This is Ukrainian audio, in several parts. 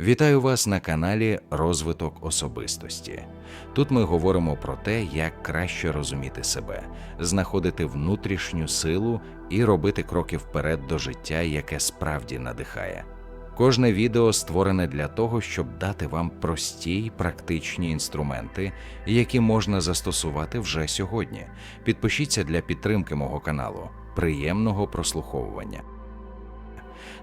Вітаю вас на каналі Розвиток особистості. Тут ми говоримо про те, як краще розуміти себе, знаходити внутрішню силу і робити кроки вперед до життя, яке справді надихає. Кожне відео створене для того, щоб дати вам прості й практичні інструменти, які можна застосувати вже сьогодні. Підпишіться для підтримки мого каналу. Приємного прослуховування.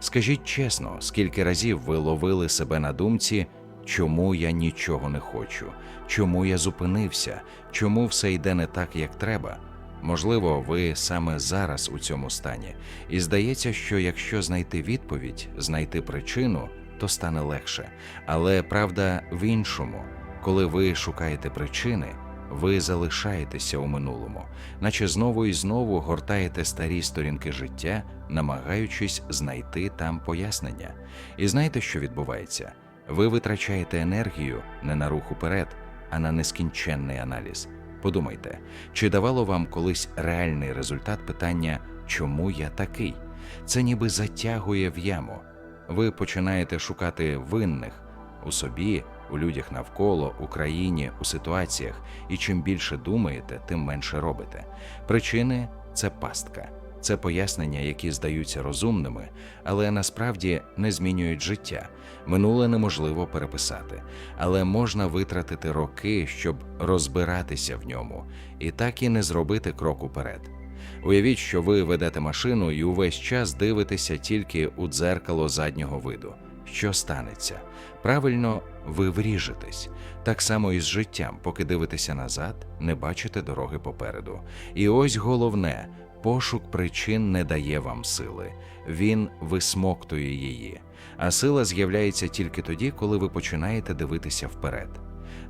Скажіть чесно, скільки разів ви ловили себе на думці, чому я нічого не хочу, чому я зупинився, чому все йде не так, як треба? Можливо, ви саме зараз у цьому стані, і здається, що якщо знайти відповідь, знайти причину, то стане легше. Але правда в іншому, коли ви шукаєте причини, ви залишаєтеся у минулому, наче знову і знову гортаєте старі сторінки життя, намагаючись знайти там пояснення. І знаєте, що відбувається? Ви витрачаєте енергію не на рух уперед, а на нескінченний аналіз. Подумайте, чи давало вам колись реальний результат питання, чому я такий? Це ніби затягує в яму. Ви починаєте шукати винних у собі, у людях навколо, у країні, у ситуаціях, і чим більше думаєте, тим менше робите. Причини це пастка, це пояснення, які здаються розумними, але насправді не змінюють життя. Минуле неможливо переписати, але можна витратити роки, щоб розбиратися в ньому, і так і не зробити крок уперед. Уявіть, що ви ведете машину і увесь час дивитеся тільки у дзеркало заднього виду. Що станеться? Правильно, ви вріжетесь. Так само і з життям, поки дивитеся назад, не бачите дороги попереду. І ось головне: пошук причин не дає вам сили, він висмоктує її. А сила з'являється тільки тоді, коли ви починаєте дивитися вперед.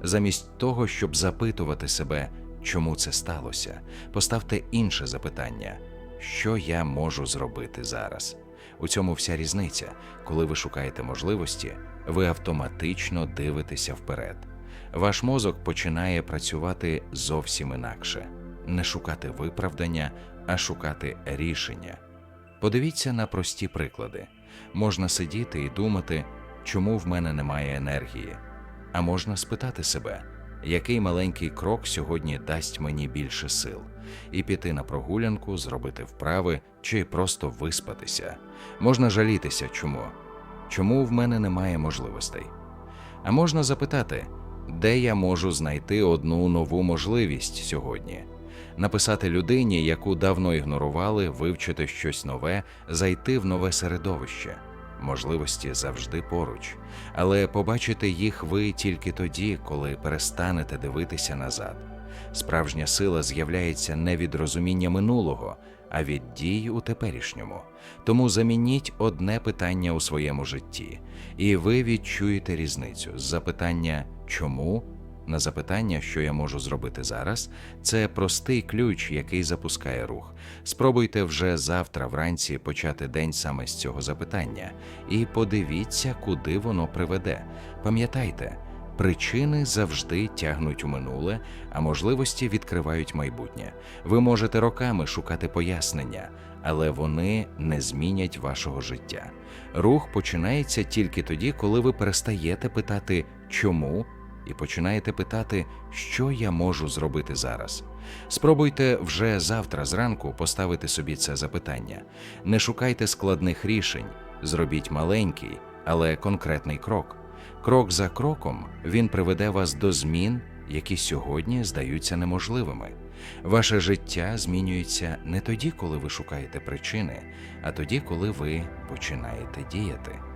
Замість того, щоб запитувати себе, чому це сталося, поставте інше запитання: що я можу зробити зараз? У цьому вся різниця. Коли ви шукаєте можливості, ви автоматично дивитеся вперед. Ваш мозок починає працювати зовсім інакше, не шукати виправдання, а шукати рішення. Подивіться на прості приклади. Можна сидіти і думати, чому в мене немає енергії, а можна спитати себе, який маленький крок сьогодні дасть мені більше сил, і піти на прогулянку, зробити вправи чи просто виспатися. Можна жалітися чому? Чому в мене немає можливостей? А можна запитати, де я можу знайти одну нову можливість сьогодні? Написати людині, яку давно ігнорували, вивчити щось нове, зайти в нове середовище. Можливості завжди поруч, але побачите їх ви тільки тоді, коли перестанете дивитися назад. Справжня сила з'являється не від розуміння минулого, а від дій у теперішньому. Тому замініть одне питання у своєму житті, і ви відчуєте різницю з запитання чому на запитання, що я можу зробити зараз, це простий ключ, який запускає рух. Спробуйте вже завтра вранці почати день саме з цього запитання, і подивіться, куди воно приведе. Пам'ятайте. Причини завжди тягнуть у минуле, а можливості відкривають майбутнє. Ви можете роками шукати пояснення, але вони не змінять вашого життя. Рух починається тільки тоді, коли ви перестаєте питати чому і починаєте питати, що я можу зробити зараз. Спробуйте вже завтра зранку поставити собі це запитання. Не шукайте складних рішень, зробіть маленький, але конкретний крок. Крок за кроком він приведе вас до змін, які сьогодні здаються неможливими. Ваше життя змінюється не тоді, коли ви шукаєте причини, а тоді, коли ви починаєте діяти.